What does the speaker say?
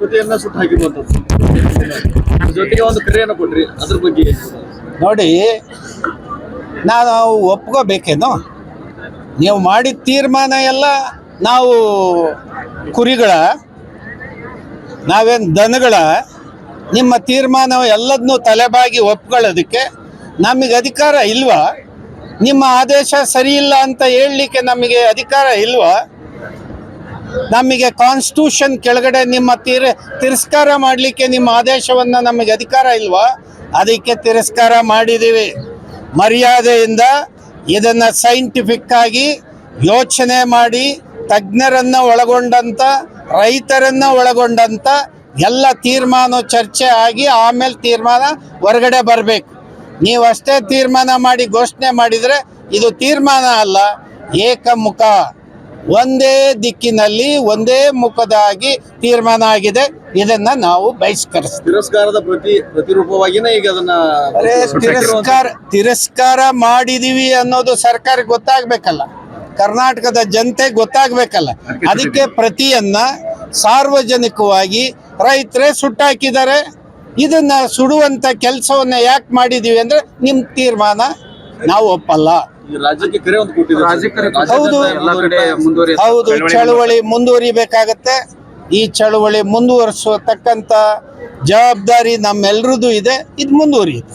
ಪ್ರತಿಯನ್ನ ಸುಟ್ಟು ಹಾಕಿರುವಂತದ್ದು ಜೊತೆಗೆ ಒಂದು ಕರೆಯನ್ನು ಕೊಟ್ರಿ, ಅದ್ರ ಬಗ್ಗೆ ನೋಡಿ, ನಾನು ಒಪ್ಕೋಬೇಕೇನು? ನೀವು ಮಾಡಿದ ತೀರ್ಮಾನ ಎಲ್ಲ ನಾವು ಕುರಿಗಳ, ನಾವೇನು ದನಗಳ, ನಿಮ್ಮ ತೀರ್ಮಾನ ಎಲ್ಲದನ್ನೂ ತಲೆಬಾಗಿ ಒಪ್ಕೊಳ್ಳೋದಕ್ಕೆ ನಮಗೆ ಅಧಿಕಾರ ಇಲ್ವಾ? ನಿಮ್ಮ ಆದೇಶ ಸರಿ ಇಲ್ಲ ಅಂತ ಹೇಳಲಿಕ್ಕೆ ನಮಗೆ ಅಧಿಕಾರ ಇಲ್ವಾ? ನಮಗೆ ಕಾನ್ಸ್ಟಿಟ್ಯೂಷನ್ ಕೆಳಗಡೆ ನಿಮ್ಮ ತೀರ್, ತಿರಸ್ಕಾರ ಮಾಡಲಿಕ್ಕೆ ನಿಮ್ಮ ಆದೇಶವನ್ನು ನಮಗೆ ಅಧಿಕಾರ ಇಲ್ವಾ? ಅದಕ್ಕೆ ತಿರಸ್ಕಾರ ಮಾಡಿದ್ದೀವಿ. ಮರ್ಯಾದೆಯಿಂದ ಇದನ್ನು ಸೈಂಟಿಫಿಕ್ ಆಗಿ ಯೋಚನೆ ಮಾಡಿ, ತಜ್ಞರನ್ನು ಒಳಗೊಂಡಂತ, ರೈತರನ್ನು ಒಳಗೊಂಡಂತ ಎಲ್ಲ ತೀರ್ಮಾನ ಚರ್ಚೆ ಆಗಿ ಆಮೇಲೆ ತೀರ್ಮಾನ ಹೊರಗಡೆ ಬರಬೇಕು. ನೀವು ಅಷ್ಟೇ ತೀರ್ಮಾನ ಮಾಡಿ ಘೋಷಣೆ ಮಾಡಿದರೆ ಇದು ತೀರ್ಮಾನ ಅಲ್ಲ, ಏಕಮುಖ. ಒಂದೇ ದಿಕ್ಕಿನಲ್ಲಿ ಒಂದೇ ಮುಖದಾಗಿ ತೀರ್ಮಾನ ಆಗಿದೆ. ಇದನ್ನ ನಾವು ಬಹಿಷ್ಕರಿಸ್ತೀವಿ. ತಿರಸ್ಕಾರದ ಪ್ರತಿ ಪ್ರತಿರೂಪವಾಗಿನೇ ಈಗ ಅದನ್ನ ತಿರಸ್ಕಾರ ತಿರಸ್ಕಾರ ಮಾಡಿದೀವಿ ಅನ್ನೋದು ಸರ್ಕಾರಕ್ಕೆ ಗೊತ್ತಾಗ್ಬೇಕಲ್ಲ. ಕರ್ನಾಟಕದ ಜನತೆ ಗೊತ್ತಾಗ್ಬೇಕಲ್ಲ. ಅದಕ್ಕೆ ಪ್ರತಿಯನ್ನ ಸಾರ್ವಜನಿಕವಾಗಿ ರೈತರೇ ಸುಟ್ಟಾಕಿದ್ದಾರೆ. ಇದನ್ನ ಸುಡುವಂತ ಕೆಲಸವನ್ನ ಯಾಕೆ ಮಾಡಿದೀವಿ ಅಂದ್ರೆ ನಿಮ್ ತೀರ್ಮಾನ ನಾವು ಒಪ್ಪಲ್ಲ. ಈ ರಾಜ್ಯಕ್ಕೆ ಕರೆ ಒಂದು ಕೊಟ್ಟಿದ್ದಾರೆ ಹೌದು. ಎಲ್ಲ ಕಡೆ ಮುಂದುವರಿ ಹೌದು. ಚಳುವಳಿ ಮುಂದುವರಿಬೇಕಾಗತ್ತೆ. ಈ ಚಳುವಳಿ ಮುಂದುವರಿಸತಕ್ಕಂತ ಜವಾಬ್ದಾರಿ ನಮ್ಮೆಲ್ಲರದ್ದು ಇದೆ. ಇದು ಮುಂದುವರಿಯುತ್ತೆ.